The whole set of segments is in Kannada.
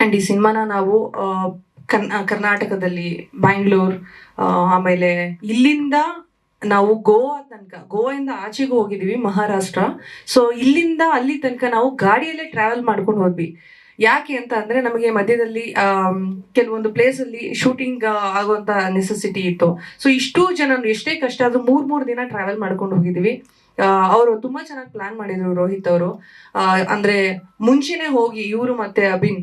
ಆ್ಯಂಡ್ ಈ ಸಿನಿಮಾನ ನಾವು ಕರ್ನಾಟಕದಲ್ಲಿ ಬ್ಯಾಂಗ್ಳೂರ್ ಆಮೇಲೆ ಇಲ್ಲಿಂದ ನಾವು ಗೋವಾ ತನಕ ಗೋವಾದಿಂದ ಆಚೆಗೆ ಹೋಗಿದೀವಿ ಮಹಾರಾಷ್ಟ್ರ. ಸೊ ಇಲ್ಲಿಂದ ಅಲ್ಲಿ ತನಕ ನಾವು ಗಾಡಿಯಲ್ಲೇ ಟ್ರಾವೆಲ್ ಮಾಡ್ಕೊಂಡು ಹೋದ್ವಿ. ಯಾಕೆ ಅಂತ ಅಂದ್ರೆ, ನಮಗೆ ಮಧ್ಯದಲ್ಲಿ ಕೆಲವೊಂದು ಪ್ಲೇಸಲ್ಲಿ ಶೂಟಿಂಗ್ ಆಗುವಂತ ನೆಸೆಸಿಟಿ ಇತ್ತು. ಸೊ ಇಷ್ಟು ಜನ ಎಷ್ಟೇ ಕಷ್ಟ ಆದರೂ ಮೂರು ಮೂರು ದಿನ ಟ್ರಾವೆಲ್ ಮಾಡ್ಕೊಂಡು ಹೋಗಿದೀವಿ ಅವರು ತುಂಬಾ ಚೆನ್ನಾಗಿ ಪ್ಲಾನ್ ಮಾಡಿದ್ರು ರೋಹಿತ್ ಅವರು. ಅಂದ್ರೆ ಮುಂಚೆನೆ ಹೋಗಿ ಇವರು ಮತ್ತೆ ಅಭಿನ್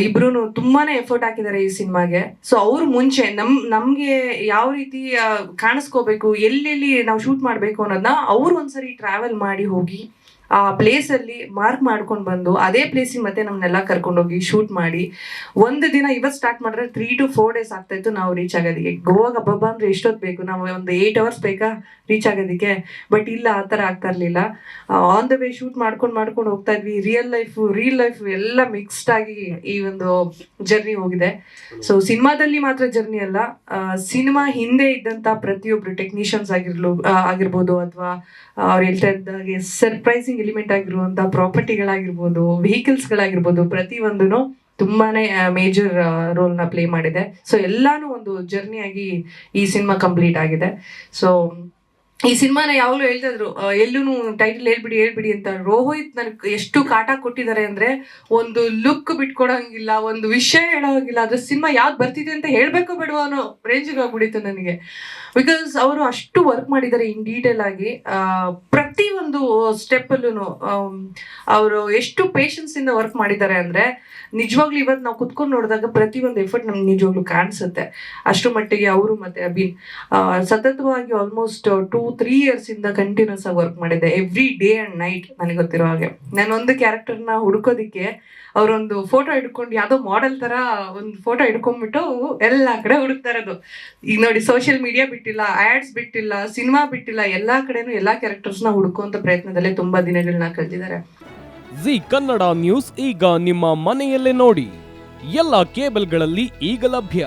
ಇಬ್ರು ತುಂಬಾನೇ ಎಫರ್ಟ್ ಹಾಕಿದ್ದಾರೆ ಈ ಸಿನಿಮಾಗೆ. ಸೊ ಅವ್ರು ಮುಂಚೆ ನಮ್, ನಮ್ಗೆ ಯಾವ ರೀತಿ ಕಾಣಿಸ್ಕೋಬೇಕು, ಎಲ್ಲೆಲ್ಲಿ ನಾವು ಶೂಟ್ ಮಾಡ್ಬೇಕು ಅನ್ನೋದನ್ನ ಅವ್ರು ಒಂದ್ಸರಿ ಟ್ರಾವೆಲ್ ಮಾಡಿ ಹೋಗಿ ಆ ಪ್ಲೇಸ್ ಅಲ್ಲಿ ಮಾರ್ಕ್ ಮಾಡ್ಕೊಂಡು ಬಂದು ಅದೇ ಪ್ಲೇಸಿಗೆ ಮತ್ತೆ ನಮ್ನೆಲ್ಲ ಕರ್ಕೊಂಡೋಗಿ ಶೂಟ್ ಮಾಡಿ ಒಂದು ದಿನ ಇವತ್ತು ಸ್ಟಾರ್ಟ್ ಮಾಡಿದ್ರೆ ತ್ರೀ ಟು ಫೋರ್ ಡೇಸ್ ಆಗ್ತಾ ಇತ್ತು ನಾವು ರೀಚ್ ಆಗೋದಕ್ಕೆ. ಗೋವಾಗ ಹಬ್ಬ ಅಂದ್ರೆ ಎಷ್ಟೊತ್ತು ಬೇಕು? ನಾವು ಒಂದು ಏಯ್ಟ್ ಅವರ್ಸ್ ಬೇಕಾ ರೀಚ್ ಆಗೋದಕ್ಕೆ? ಬಟ್ ಇಲ್ಲ, ಆ ಥರ ಆಗ್ತಾ ಇರಲಿಲ್ಲ. ಆನ್ ದ ವೇ ಶೂಟ್ ಮಾಡ್ಕೊಂಡು ಮಾಡ್ಕೊಂಡು ಹೋಗ್ತಾ ಇದ್ವಿ. ರಿಯಲ್ ಲೈಫ್ ರಿಯಲ್ ಲೈಫ್ ಎಲ್ಲ ಮಿಕ್ಸ್ಡ್ ಆಗಿ ಈ ಒಂದು ಜರ್ನಿ ಹೋಗಿದೆ. ಸೊ ಸಿನಿಮಾದಲ್ಲಿ ಮಾತ್ರ ಜರ್ನಿ ಅಲ್ಲ. ಸಿನಿಮಾ ಹಿಂದೆ ಇದ್ದಂತ ಪ್ರತಿಯೊಬ್ರು ಟೆಕ್ನಿಷಿಯನ್ಸ್ ಆಗಿರ್ಲು ಆಗಿರ್ಬೋದು ಅಥವಾ ಅವ್ರು ಹೇಳ್ತಾ ಇದ್ದಾಗೆ ಸರ್ಪ್ರೈಸಿಂಗ್ ಎಲಿಮೆಂಟ್ ಆಗಿರುವಂತಹ ಪ್ರಾಪರ್ಟಿಗಳಾಗಿರ್ಬೋದು ವೆಹಿಕಲ್ಸ್ ಗಳಾಗಿರ್ಬೋದು ಪ್ರತಿಯೊಂದೂ ತುಂಬಾನೇ ಮೇಜರ್ ರೋಲ್ನ ಪ್ಲೇ ಮಾಡಿದೆ. ಸೊ, ಎಲ್ಲಾನು ಒಂದು ಜರ್ನಿ ಆಗಿ ಈ ಸಿನಿಮಾ ಕಂಪ್ಲೀಟ್ ಆಗಿದೆ. ಸೊ ಈ ಸಿನಿಮಾನ ಯಾವಾಗಲೂ ಹೇಳ್ತಾ ಇದ್ರು ಆ, ಎಲ್ಲೂನು ಟೈಟಲ್ ಹೇಳ್ಬಿಡಿ ಹೇಳ್ಬಿಡಿ ಅಂತ. ರೋಹಿತ್ ನನಗೆ ಎಷ್ಟು ಕಾಟ ಕೊಟ್ಟಿದ್ದಾರೆ ಅಂದ್ರೆ ಒಂದು ಲುಕ್ ಬಿಟ್ಕೊಡಂಗಿಲ್ಲ ಒಂದು ವಿಷಯ ಹೇಳೋಂಗಿಲ್ಲ. ಅದ್ರ ಸಿನಿಮಾ ಯಾವ್ದು ಬರ್ತಿದೆ ಅಂತ ಹೇಳ್ಬೇಕು ಬಿಡುವ ಅನ್ನೋ ರೇಂಜಿಗೆ ಆಗ್ಬಿಡಿತ್ತು ನನಗೆ. ಬಿಕಾಸ್ ಅವರು ಅಷ್ಟು ವರ್ಕ್ ಮಾಡಿದ್ದಾರೆ ಇನ್ ಡೀಟೇಲ್ ಆಗಿ ಪ್ರತಿ ಒಂದು ಸ್ಟೆಪ್ ಅಲ್ಲೂ ಅವರು ಎಷ್ಟು ಪೇಷನ್ಸ್ ಇಂದ ವರ್ಕ್ ಮಾಡಿದ್ದಾರೆ ಅಂದ್ರೆ ನಿಜವಾಗ್ಲೂ ಇವತ್ತು ನಾವು ಕುತ್ಕೊಂಡು ನೋಡಿದಾಗ ಪ್ರತಿ ಒಂದು ಎಫರ್ಟ್ ನಮ್ಗೆ ನಿಜವಾಗ್ಲೂ ಕಾಣಿಸುತ್ತೆ. ಅಷ್ಟು ಮಟ್ಟಿಗೆ ಅವರು ಮತ್ತೆ ಅಭಿನ್ ಸತತವಾಗಿ ಆಲ್ಮೋಸ್ಟ್ ಟೂ ತ್ರೀ ಇಯರ್ಸ್ ಇಂದ ಕಂಟಿನ್ಯೂಸ್ ಆಗಿ ವರ್ಕ್ ಮಾಡಿದ್ದೆ. ಎವ್ರಿ ಡೇ ಅಂಡ್ ನೈಟ್ ನನಗೆ ಗೊತ್ತಿರೋ ಹಾಗೆ. ನಾನು ಒಂದು ಕ್ಯಾರೆಕ್ಟರ್ನ ಹುಡುಕೋದಿಕ್ಕೆ ಅವರೊಂದು ಫೋಟೋ ಹಿಡ್ಕೊಂಡು ಯಾವುದೋ ಮಾಡೆಲ್ ತರ ಒಂದು ಫೋಟೋ ಹಿಡ್ಕೊಂಡ್ಬಿಟ್ಟು ಎಲ್ಲ ಕಡೆ ಹುಡುಕ್ತಾ ಇರೋದು. ಈಗ ನೋಡಿ ಸೋಷಿಯಲ್ ಮೀಡಿಯಾ ಬಿಟ್ಟಿಲ್ಲ ಆಡ್ಸ್ ಬಿಟ್ಟಿಲ್ಲ ಸಿನಿಮಾ ಬಿಟ್ಟಿಲ್ಲ, ಎಲ್ಲಾ ಕಡೆನೂ ಎಲ್ಲಾ ಕ್ಯಾರೆಕ್ಟರ್ಸ್ನ ಹುಡುಕುವಂತ ಪ್ರಯತ್ನದಲ್ಲೇ ತುಂಬಾ ದಿನಗಳನ್ನ ಕಳೆದಿದ್ದಾರೆ. ಜಿ ಕನ್ನಡ ನ್ಯೂಸ್ ಈಗ ನಿಮ್ಮ ಮನೆಯಲ್ಲೇ ನೋಡಿ. ಎಲ್ಲ ಕೇಬಲ್ಗಳಲ್ಲಿ ಈಗ ಲಭ್ಯ.